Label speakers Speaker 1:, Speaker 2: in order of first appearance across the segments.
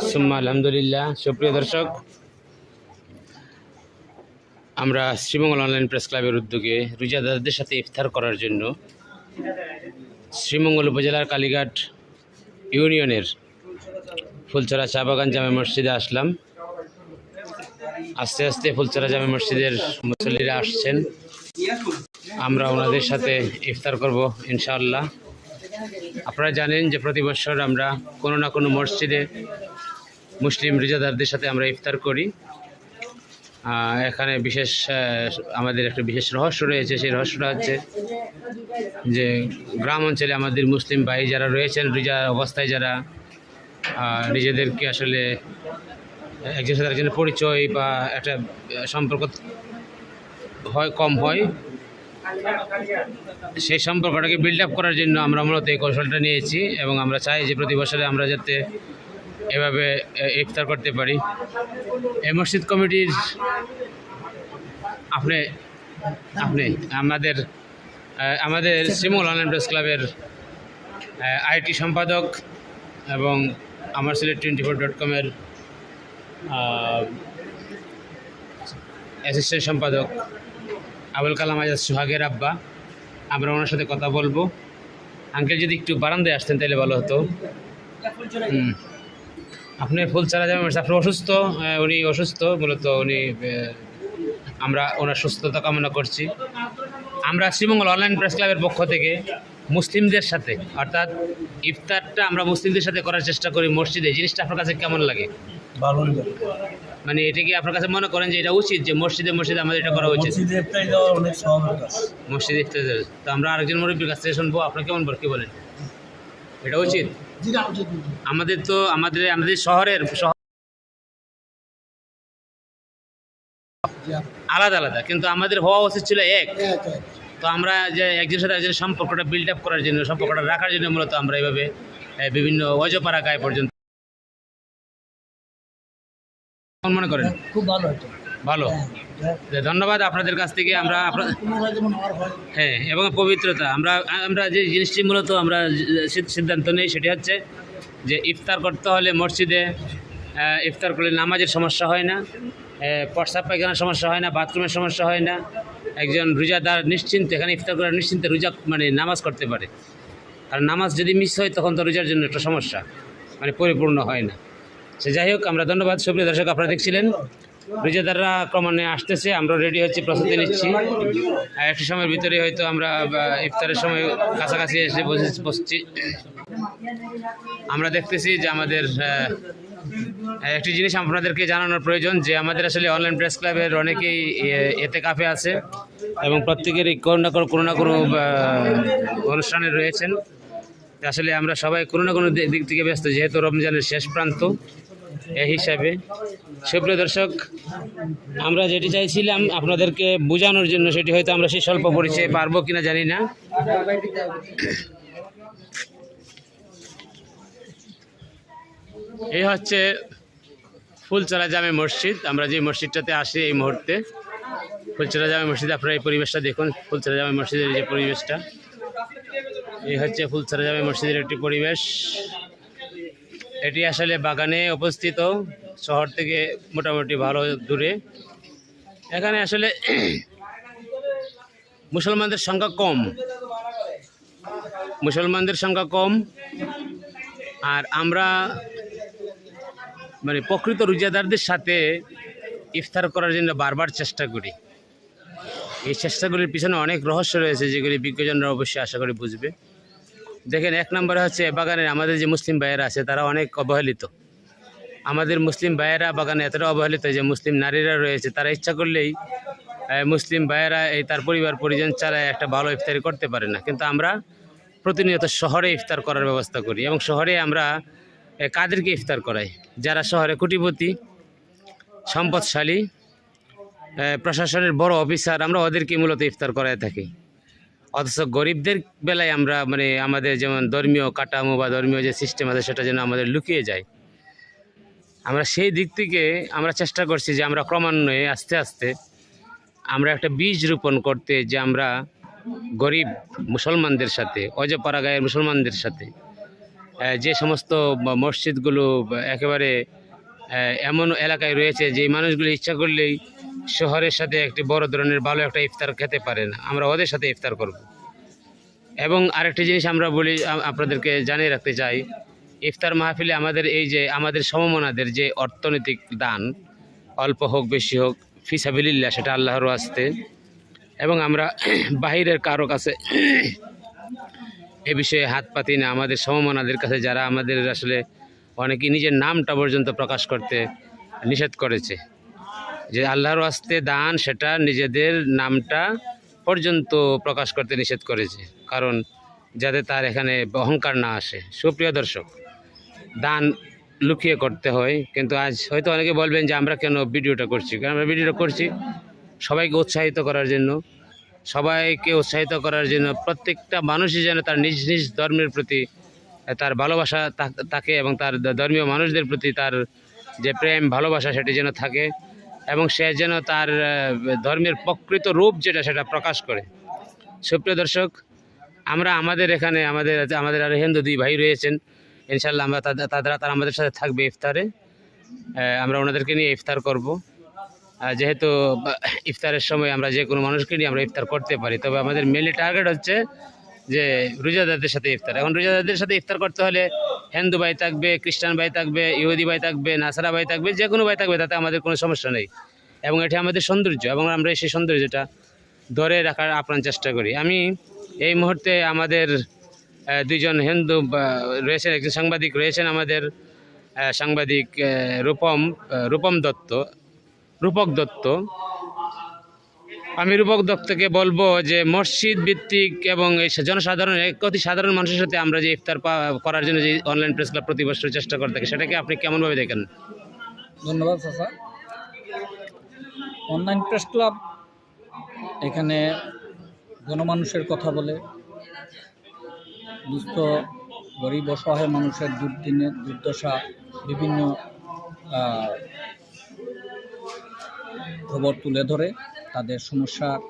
Speaker 1: সুম্মা, আলহামদুলিল্লাহ। সুপ্রিয় দর্শক, আমরা শ্রীমঙ্গল অনলাইন প্রেস ক্লাবের উদ্যোগে রোজাদারদের সাথে ইফতার করার জন্য শ্রীমঙ্গল উপজেলার কালীঘাট ইউনিয়নের ফুলছড়া চা বাগান জামে মসজিদে আসলাম। আস্তে আস্তে ফুলছড়া জামে মসজিদের মুসল্লিরা আসছেন। আমরা ওনাদের সাথে ইফতার করব, ইনশাআল্লাহ। আপনারা জানেন যে প্রতি বছর আমরা কোনো না কোনো মসজিদে মুসলিম রিজাদারদের সাথে আমরা ইফতার করি। এখানে বিশেষ আমাদের একটা বিশেষ রহস্য রয়েছে। সেই রহস্যটা হচ্ছে যে গ্রাম অঞ্চলে আমাদের মুসলিম ভাই যারা রয়েছেন, রিজা অবস্থায় যারা নিজেদেরকে আসলে একজন সাথে একজনের পরিচয় বা একটা সম্পর্ক হয়, কম হয়, সেই সম্পর্কটাকে বিল্ড আপ করার জন্য আমরা মূলত এই কৌশলটা নিয়েছি এবং আমরা চাই যে প্রতি বছরে আমরা যাতে এভাবে ইফতার করতে পারি। এই মসজিদ কমিটির আপনি আপনি, আমাদের আমাদের সিমুল অনলাইন প্রেস ক্লাবের আইটি সম্পাদক এবং আমার সিলেট টোয়েন্টি ফোর ডট কমের অ্যাসিস্ট্যান্ট সম্পাদক আবুল কালাম আজাদ সোহাগের আব্বা। আমরা ওনার সাথে কথা বলব। আঙ্কেল যদি একটু বারান্দায় আসতেন তাহলে ভালো হতো। হুম। আপনি ফুল চারা যাবেন আপনি অসুস্থ উনি অসুস্থ মূলত উনি আমরা ওনার সুস্থতা কামনা করছি। আমরা শ্রীমঙ্গল অনলাইন প্রেস ক্লাবের পক্ষ থেকে মুসলিমদের সাথে অর্থাৎ ইফতারটা আমরা মুসলিমদের সাথে করার চেষ্টা করি মসজিদে। জিনিসটা আপনার কাছে কেমন লাগে?
Speaker 2: লাগে।
Speaker 1: মানে এটা কি আপনার কাছে মনে করেন যে এটা উচিত যে মসজিদে মসজিদে আমাদের এটা করা উচিত?
Speaker 2: মসজিদে ইফতারি
Speaker 1: তো আমরা আরেকজন মুরব্বীর কাছ থেকে শুনব আপনার কেমন বল কি বলেন? এটা উচিত? আমাদের তো আমাদের আমাদের শহরের আলাদা আলাদা। কিন্তু আমাদের হওয়া উচিত ছিল এক। তো আমরা যে একজনের সাথে একজনের সম্পর্কটা বিল্ড আপ করার জন্য সম্পর্কটা রাখার জন্য মূলত আমরা এইভাবে বিভিন্ন অজপাড়া গায়ে পর্যন্ত। মনে করেন?
Speaker 2: খুব ভালো হতো।
Speaker 1: ভালো। ধন্যবাদ আপনাদের কাছ থেকে আমরা
Speaker 2: হয়
Speaker 1: এবং পবিত্রতা। আমরা আমরা যে জিনিসটি মূলত আমরা সিদ্ধান্ত নেই সেটি হচ্ছে যে ইফতার করতে হলে মসজিদে ইফতার করলে নামাজের সমস্যা হয় না আহ, প্রস্রাব পায়খানার সমস্যা হয় না বাথরুমের সমস্যা হয় না একজন রোজাদার নিশ্চিন্তে এখানে ইফতার করে নিশ্চিন্তে রোজা মানে নামাজ করতে পারে। আর নামাজ যদি মিস হয় তখন তো রোজার জন্য একটা সমস্যা মানে পরিপূর্ণ হয় না। সে যাই হোক আমরা ধন্যবাদ সুপ্রিয় দর্শক আপনারা দেখছিলেন। রোজাদাররা ক্রমান্বয়ে আসতেছে, আমরা রেডি হচ্ছি, প্রস্তুতি নিচ্ছি। একটু সময়ের ভিতরে হয়তো আমরা ইফতারের সময় কাছাকাছি এসে বসে বসছি। আমরা দেখতেছি যে আমাদের একটি জিনিস আপনাদেরকে জানানোর প্রয়োজন, যে আমাদের আসলে অনলাইন প্রেস ক্লাবের অনেকেই এতে কাফে আছে এবং প্রত্যেকেরই কোনো না কোনো কোনো না কোনো অনুষ্ঠানে রয়েছেন। আসলে আমরা সবাই কোনো না কোনো দিক থেকে ব্যস্ত, যেহেতু রমজানের শেষ প্রান্ত। এই হিসাবে। সুপ্রিয় দর্শক, আমরা যেটি চাইছিলাম আপনাদেরকে বোঝানোর জন্য, সেটি হয়তো আমরা সেই স্বল্প পরিচয়ে পারব কিনা জানি না। এই হচ্ছে ফুলচরা জামে মসজিদ। আমরা যে মসজিদটাতে আসি এই মুহূর্তে, ফুলচরা জামে মসজিদ, আপনারা এই পরিবেশটা দেখুন, ফুলচরা জামে মসজিদের যে পরিবেশটা। এই হচ্ছে ফুলচরা জামে মসজিদের একটি পরিবেশ। এটি আসলে বাগানে অবস্থিত। শহর থেকে মোটামুটি ভালো দূরে। এখানে আসলে মুসলমানদের সংখ্যা কম। মুসলমানদের সংখ্যা কম। আর আমরা মানে প্রকৃত রোজাদারদের সাথে ইফতার করার জন্য বারবার চেষ্টা করি। এই চেষ্টাগুলির পিছনে অনেক রহস্য রয়েছে যেগুলি বিজ্ঞজনরা অবশ্যই আশা করি বুঝবে। দেখেন, এক নম্বরে হচ্ছে বাগানের আমাদের যে মুসলিম ভাইয়েরা আছে, তারা অনেক অবহেলিত। আমাদের মুসলিম ভাইয়েরা বাগানে এতটা অবহেলিত যে মুসলিম নারীরা রয়েছে, তারা ইচ্ছা করলেই মুসলিম ভাইয়েরা এই তার পরিবার, পরিজন চালায় একটা ভালো ইফতারি করতে পারে না। কিন্তু আমরা প্রতিনিয়ত শহরে ইফতার করার ব্যবস্থা করি এবং শহরে আমরা কাদেরকে ইফতার করাই? যারা শহরে কোটিপতি, সম্পদশালী প্রশাসনের বড় অফিসার, আমরা ওদেরকে মূলত ইফতার করায় থাকি। অথচ গরিবদের বেলায় আমরা মানে আমাদের যেমন ধর্মীয় কাঠামো বা ধর্মীয় যে সিস্টেম আছে, সেটা যেন আমাদের লুকিয়ে যায়। আমরা সেই দিক থেকে আমরা চেষ্টা করছি যে আমরা ক্রমান্বয়ে আস্তে আস্তে আমরা একটা বীজ রোপণ করতে যে আমরা গরিব মুসলমানদের সাথে অজপাড়া গায়ের মুসলমানদের সাথে যে সমস্ত মসজিদগুলো একেবারে এমন এলাকায় রয়েছে যে মানুষগুলি ইচ্ছা করলেই শহরের সাথে একটি বড় ধরনের ভালো একটা ইফতার খেতে পারে না আমরা ওদের সাথে ইফতার করব। এবং আরেকটি জিনিস আমরা বলি আপনাদেরকে জানিয়ে রাখতে চাই, ইফতার মাহফিলে আমাদের এই যে, আমাদের সমমনাদের যে অর্থনৈতিক দান, অল্প হোক, বেশি হোক ফিসাবিল্লা সেটা আল্লাহর আসতে এবং আমরা বাহিরের কারও কাছে এ বিষয়ে হাত পাতি না, আমাদের সমমনাদের কাছে যারা আমাদের আসলে অনেকে নিজের নামটা পর্যন্ত প্রকাশ করতে নিষেধ করেছে। যে আল্লাহর আসতে দান, সেটা নিজেদের নামটা পর্যন্ত প্রকাশ করতে নিষেধ করেছে। কারণ যাতে তার এখানে অহংকার না আসে। সুপ্রিয় দর্শক, দান লুকিয়ে করতে হয়। কিন্তু আজ হয়তো অনেকে বলবেন যে আমরা কেন ভিডিওটা করছি? কারণ আমরা ভিডিওটা করছি সবাইকে উৎসাহিত করার জন্য। সবাইকে উৎসাহিত করার জন্য প্রত্যেকটা মানুষই যেন তার নিজ নিজ ধর্মের প্রতি তার ভালোবাসা থাকে এবং তার ধর্মীয় মানুষদের প্রতি তার যে প্রেম, ভালোবাসা, সেটি যেন থাকে। এবং সে যেন তার ধর্মের প্রকৃত রূপ যেটা সেটা প্রকাশ করে। সুপ্রিয় দর্শক, আমরা আমাদের এখানে, আমাদের আমাদের আর হিন্দু দুই ভাই রয়েছেন। ইনশাল্লাহ আমরা তাদের, তারা তারা আমাদের সাথে থাকবে ইফতারে। আমরা ওনাদেরকে নিয়ে ইফতার করব। যেহেতু ইফতারের সময় আমরা যে কোনো মানুষকে নিয়ে আমরা ইফতার করতে পারি, তবে আমাদের মেনলি টার্গেট হচ্ছে যে রোজাদারদের সাথে ইফতার। এখন রোজাদারদের সাথে ইফতার করতে হলে হিন্দু ভাই থাকবে, খ্রিস্টান ভাই থাকবে, ইহুদি ভাই থাকবে, নাসারা ভাই থাকবে, যে কোনো ভাই থাকবে, তাতে আমাদের কোনো সমস্যা নেই। এবং এটি আমাদের সৌন্দর্য, এবং আমরা সেই সৌন্দর্যটা ধরে রাখার আপ্রাণ চেষ্টা করি। আমি এই মুহূর্তে আমাদের দুইজন হিন্দু রয়েছেন, একজন সাংবাদিক রয়েছেন আমাদের সাংবাদিক রূপম রূপম দত্ত, রূপক দত্ত। আমি রূপক দত্তকে বলব যে মসজিদ ভিত্তিক এবং এই জনসাধারণ অতি সাধারণ মানুষের সাথে আমরা যে ইফতার করার জন্য যে অনলাইন প্রেস ক্লাব প্রতি বছর চেষ্টা করে থাকি, সেটাকে আপনি কেমনভাবে দেখেন?
Speaker 3: ধন্যবাদ, চাচা। অনলাইন প্রেস ক্লাব এখানে গণমানুষের কথা বলে, দুস্থ, গরিব, অসহায় মানুষের দুর্দিনের দুর্দশা বিভিন্ন খবর তুলে ধরে। তাদের সমস্যার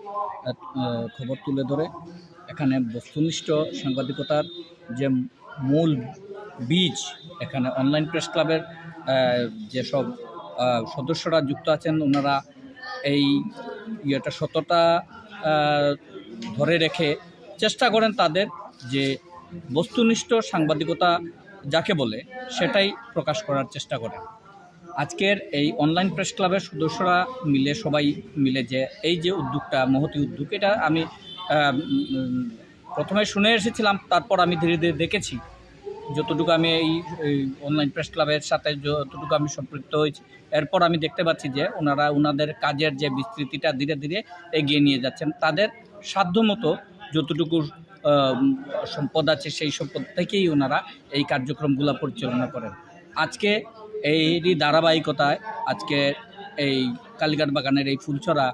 Speaker 3: খবর তুলে ধরে। এখানে বস্তুনিষ্ঠ সাংবাদিকতার যে মূল বীজ এখানে অনলাইন প্রেস ক্লাবের যেসব সদস্যরা যুক্ত আছেন, ওনারা এই ইয়েটা সততা ধরে রেখে চেষ্টা করেন তাদের যে বস্তুনিষ্ঠ সাংবাদিকতা যাকে বলে, সেটাই প্রকাশ করার চেষ্টা করেন। আজকের এই অনলাইন প্রেস ক্লাবের সদস্যরা মিলে, সবাই মিলে যে এই যে উদ্যোগটা, মহতি উদ্যোগ, এটা আমি প্রথমে শুনে এসেছিলাম, তারপর আমি ধীরে ধীরে দেখেছি। যতটুকু আমি এই অনলাইন প্রেস ক্লাবের সাথে যতটুকু আমি সম্পৃক্ত হয়েছি, এরপর আমি দেখতে পাচ্ছি যে ওনারা ওনাদের কাজের যে বিস্তৃতিটা ধীরে ধীরে এগিয়ে নিয়ে যাচ্ছেন। তাদের সাধ্যমতো যতটুকু সম্পদ আছে, সেই সম্পদ থেকেই ওনারা এই কার্যক্রমগুলো পরিচালনা করেন। আজকে এইরই ধারাবাহিকতায় আজকে এই কালীঘাট বাগানের এই ফুলছড়া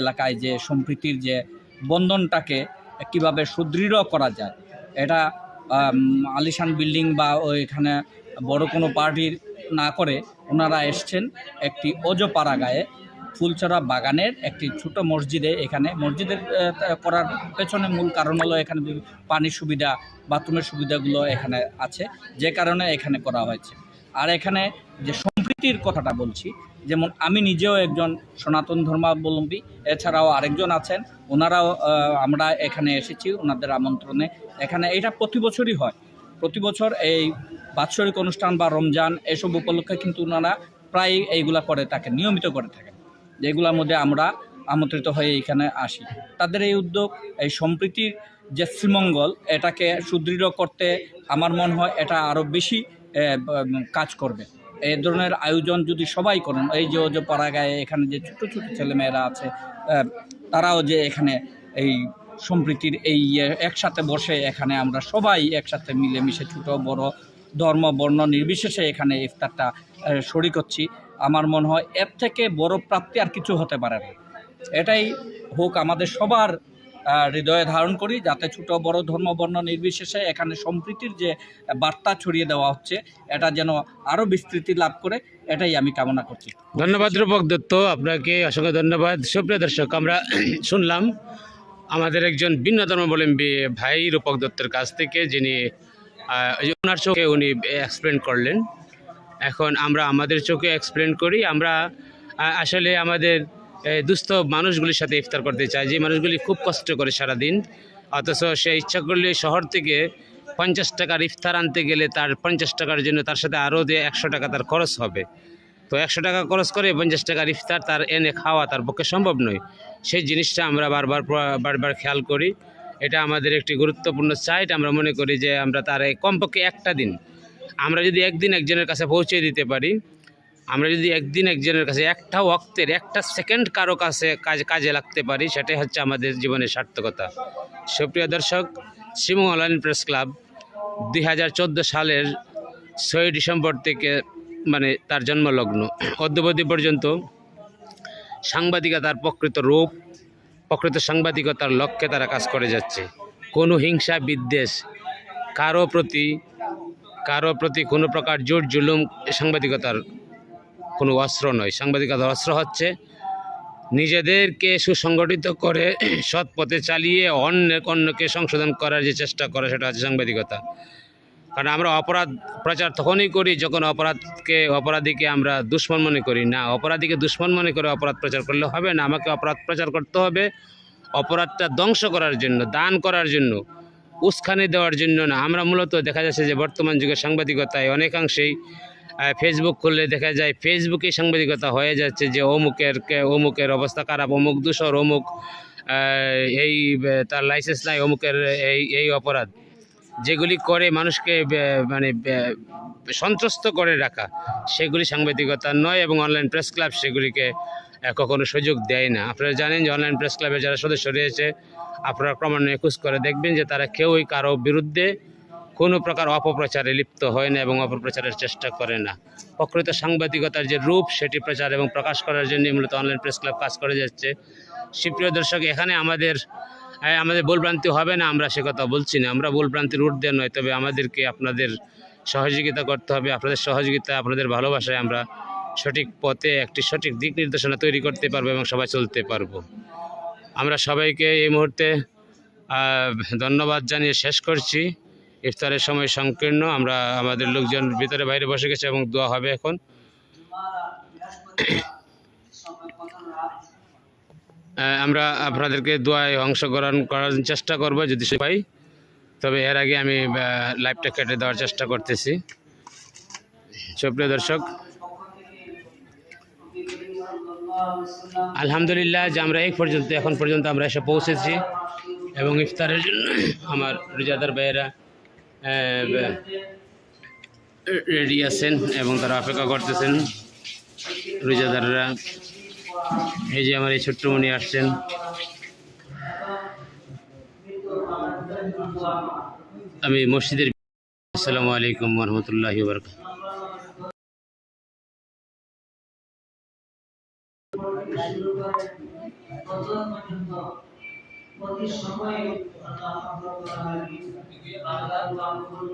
Speaker 3: এলাকায় যে সম্প্রীতির যে বন্ধনটাকে কীভাবে সুদৃঢ় করা যায়, এটা আলিশান বিল্ডিং বা ওইখানে বড় কোনো পার্টির না করে ওনারা এসছেন একটি অজপাড়া গায়ে ফুলছড়া বাগানের একটি ছোট মসজিদে এখানে, মসজিদের করার পেছনে মূল কারণ হলো এখানে পানির সুবিধা, বাথরুমের সুবিধাগুলো এখানে আছে, যে কারণে এখানে করা হয়েছে। আর এখানে যে সম্প্রীতির কথাটা বলছি, যেমন আমি নিজেও একজন সনাতন ধর্মাবলম্বী, এছাড়াও আরেকজন আছেন, ওনারাও আমরা এখানে এসেছি, ওনাদের আমন্ত্রণে। এখানে এটা প্রতি বছরই হয়। প্রতি বছর এই বাৎসরিক অনুষ্ঠান বা রমজান এসব উপলক্ষে কিন্তু ওনারা প্রায় এইগুলা করে থাকেন, নিয়মিত করে থাকেন, যেগুলোর মধ্যে আমরা আমন্ত্রিত হয়ে এখানে আসি। তাদের এই উদ্যোগ, এই সম্প্রীতির যে শ্রীমঙ্গল, এটাকে সুদৃঢ় করতে আমার মনে হয় এটা আরও বেশি কাজ করবে। এই ধরনের আয়োজন যদি সবাই করেন এই যে যে পাড়াগায়ে এখানে যে ছোটো ছোটো ছেলেমেয়েরা আছে তারাও যে এখানে এই সম্প্রীতির এই একসাথে বসে এখানে আমরা সবাই একসাথে মিলেমিশে ছোট বড় ধর্ম বর্ণ নির্বিশেষে এখানে ইফতারটা আহ, শরিক হচ্ছি। আমার মনে হয় এর থেকে বড় প্রাপ্তি আর কিছু হতে পারে না। এটাই হোক আমাদের সবার হৃদয়ে ধারণ করি যাতে ছোট বড় ধর্ম বর্ণ নির্বিশেষে এখানে সম্প্রীতির যে বার্তা ছড়িয়ে দেওয়া হচ্ছে, এটা যেন আরও বিস্তৃতি লাভ করে, এটাই আমি কামনা করছি।
Speaker 1: ধন্যবাদ, রূপক দত্ত। আপনাকে অসংখ্য ধন্যবাদ। সুপ্রিয় দর্শক, আমরা শুনলাম আমাদের একজন ভিন্ন ধর্মাবলম্বী ভাই রূপক দত্তের কাছ থেকে, যিনি ওনার চোখে উনি এক্সপ্লেন করলেন। এখন আমরা আমাদের চোখে এক্সপ্লেন করি। আমরা আসলে আমাদের দুস্থ মানুষগুলির সাথে ইফতার করতে চাই যে মানুষগুলি খুব কষ্ট করে সারাদিন, অথচ সে ইচ্ছা করলে শহর থেকে পঞ্চাশ টাকার ইফতার আনতে গেলে তার পঞ্চাশ টাকার জন্য তার সাথে আরও যে একশো টাকা তার খরচ হবে। তো একশো টাকা খরচ করে পঞ্চাশ টাকার ইফতার তার এনে খাওয়া তার পক্ষে সম্ভব নয়। সেই জিনিসটা আমরা বারবার বারবার খেয়াল করি। এটা আমাদের একটি গুরুত্বপূর্ণ সাইট আমরা মনে করি যে আমরা তার কমপক্ষে একটা দিন, আমরা যদি একদিন একজনের কাছে পৌঁছে দিতে পারি আমরা যদি একদিন একজনের কাছে একটা ওয়াক্তের, একটা সেকেন্ড কারও কাছে কাজ, কাজে লাগতে পারি, সেটাই হচ্ছে আমাদের জীবনের সার্থকতা। সুপ্রিয় দর্শক, শিমু অনলাইন প্রেস ক্লাব দু হাজার চোদ্দ সালের ছয়ই ডিসেম্বর থেকে মানে তার জন্মলগ্ন। অদ্যবধি পর্যন্ত সাংবাদিকতার প্রকৃত রূপ, প্রকৃত সাংবাদিকতার লক্ষ্যে তারা কাজ করে যাচ্ছে। কোনো হিংসা, বিদ্বেষ, কারও প্রতি কারও প্রতি কোনো প্রকার জোর জুলুম সাংবাদিকতার কোনো অস্ত্র নয়। সাংবাদিকতার অস্ত্র হচ্ছে নিজেদেরকে সুসংগঠিত করে সৎ পথে চালিয়ে অন্যের অন্যকে সংশোধন করার যে চেষ্টা করে, সেটা হচ্ছে সাংবাদিকতা। কারণ আমরা অপরাধ প্রচার তখনই করি যখন অপরাধকে, অপরাধীকে আমরা দুশ্মন মনে করি। না, অপরাধীকে দুশ্মন মনে করে অপরাধ প্রচার করলে হবে না। আমাকে অপরাধ প্রচার করতে হবে অপরাধটা ধ্বংস করার জন্য, দান করার জন্য উস্কানি দেওয়ার জন্য না। আমরা মূলত দেখা যাচ্ছে যে বর্তমান যুগের সাংবাদিকতায় অনেকাংশেই ফেসবুক খুললে দেখা যায় ফেসবুকে সাংবাদিকতা হয়ে যাচ্ছে যে অমুকের অমুকের অবস্থা খারাপ, অমুক দূষর অমুক এই তার লাইসেন্স নাই, অমুকের এই এই অপরাধ। যেগুলি করে মানুষকে মানে সন্ত্রস্ত করে রাখা, সেগুলি সাংবাদিকতা নয় এবং অনলাইন প্রেস ক্লাব সেগুলিকে কখনো সুযোগ দেয় না। আপনারা জানেন যে অনলাইন প্রেস ক্লাবের যারা সদস্য রয়েছে, আপনারা ক্রমান্বয়ে একুশ করে দেখবেন যে তারা কেউই কারও বিরুদ্ধে কোনো প্রকার অপপ্রচারে লিপ্ত হয় না এবং অপপ্রচারের চেষ্টা করে না। প্রকৃত সাংবাদিকতার যে রূপ, সেটি প্রচার এবং প্রকাশ করার জন্য মূলত অনলাইন প্রেস ক্লাব কাজ করে যাচ্ছে। সুপ্রিয় দর্শক, এখানে আমাদের আমাদের ভুলভ্রান্তি হবে না, আমরা সে কথা বলছি না। আমরা ভুলভ্রান্তির ঊর্ধ্বে নয়, তবে আমাদেরকে আপনাদের সহযোগিতা করতে হবে, আপনাদের সহযোগিতা, আপনাদের ভালোবাসায় আমরা সঠিক পথে একটি সঠিক দিক নির্দেশনা তৈরি করতে পারব এবং সবাই চলতে পারব। আমরা সবাইকে এই মুহূর্তে ধন্যবাদ জানিয়ে শেষ করছি। ইফতারের সময় সংকীর্ণ, আমরা আমাদের লোকজন ভিতরে বাইরে বসে গেছে এবং দোয়া হবে এখন। আমরা আপনাদেরকে দোয়ায় অংশগ্রহণ করার চেষ্টা করব যদি সে পাই। তবে এর আগে আমি লাইভটা কেটে দেওয়ার চেষ্টা করতেছি। সুপ্রিয় দর্শক, আলহামদুলিল্লাহ যে আমরা এই পর্যন্ত, এখন পর্যন্ত আমরা এসে পৌঁছেছি এবং ইফতারের জন্য আমার রোজাদার ভাইয়েরা রেডি আছেন এবং তারা অপেক্ষা করতেছেন। রোজাদাররা, এই যে আমার এই ছোট্টমণি আসছেন। আমি মসজিদের আসসালামু আলাইকুম রহমতুল্লাহ বরকাত প্রতি সময়ে আল্লাহ রাব্বুল আলামিন আল্লাহ রাব্বুল